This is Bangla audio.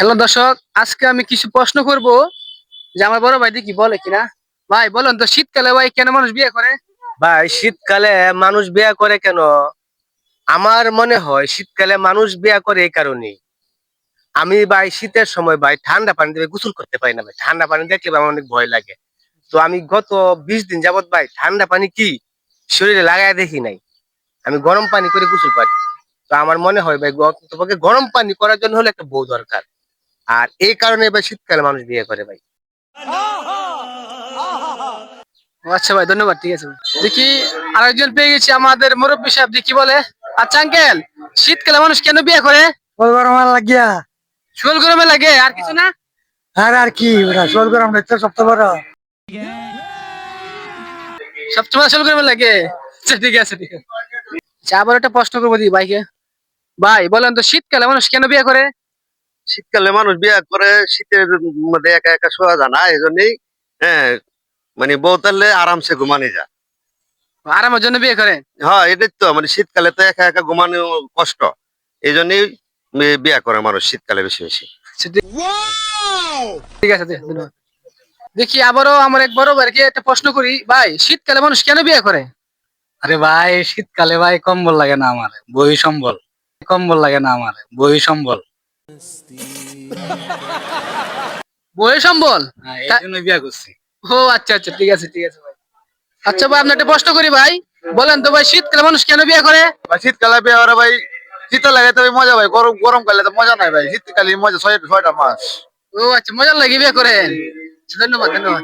হ্যালো দর্শক, আজকে আমি কিছু প্রশ্ন করব যে আমার বড় ভাই কি বলে কিনা? ভাই, বলেন তো, শীতকালে ভাই কেন মানুষ বিয়ে করে? ভাই, শীতকালে মানুষ বিয়ে করে কেন? আমার মনে হয় শীতকালে মানুষ বিয়ে করে এই কারণে আমি ভাই, শীতের সময় ভাই ঠান্ডা পানি দিয়ে গোসল করতে পারি না ভাই। ঠান্ডা পানি দেখলে আমার অনেক ভয় লাগে। তো আমি গত বিশ দিন যাবত ভাই ঠান্ডা পানি কি শরীরে লাগায় দেখি নাই। আমি গরম পানি করে গোসল পারি তো আমার মনে হয় ভাই তোমাকে গরম পানি করার জন্য হলে একটা বউ দরকার। আর এই কারণে ভাই শীতকালে মানুষ বিয়ে করে ভাই। আচ্ছা ভাই ধন্যবাদ ঠিক আছে। দেখি আরেকজন পেয়ে গেছি আমাদের মুরব্বী সাহেব দেখি বলে? আচ্ছা আঙ্কেল শীতকালে মানুষ কেন বিয়ে করে? শোল গরম আর লাগিয়া। শোল গরমে লাগে আর কিছু না? আর আর কি শোল গরম দেখতে সবচেয়ে বড়। শোল গরমে লাগে? আচ্ছা ঠিক আছে ঠিক আছে। আচ্ছা, আবার একটা প্রশ্ন করব দি ভাইকে। ভাই বলেন তো শীতকালে মানুষ কেন বিয়ে করে? শীতকালে মানুষ বিয়া করে শীতের মধ্যে একা একা শোয়া যায় না এই জন্যই হ্যাঁ মানে বউ তাহলে আরামসে ঘুমানো যায়। আরামের জন্য বিয়ে করে? হ্যাঁ এটাই তো মানে শীতকালে তো একা একা ঘুমানো কষ্ট। এই জন্যই বিয়ে করে মানুষ শীতকালে বেশি বেশি। ঠিক- ঠিক আছে দেখি আবারও আমার এক বড় ভাইকে একটা প্রশ্ন করি। ভাই শীতকালে মানুষ কেন বিয়ে করে? আরে ভাই শীতকালে ভাই কম্বল লাগে না আমার বই সম্বল। কম্বল লাগে না আমার বই সম্বল। বই সম্বল? হ্যাঁ, এই জন্য বিয়া করছি। ও আচ্ছা আচ্ছা ঠিক আছে ঠিক আছে ভাই। আচ্ছা ভাই আপনার একটা প্রশ্ন করি ভাই। বলেন তো ভাই শীতকালে মানুষ কেন বিয়ে করে? ভাই শীতকালে বিয়ে করে ভাই শীত লাগে তবে মজা ভাই গরম গরম কালে তো মজা নাই ভাই শীতকালে মজা ছয় ছয়টা মাস। ও আচ্ছা মজার লাগে বিয়ে করেন। আচ্ছা, ধন্যবাদ ধন্যবাদ।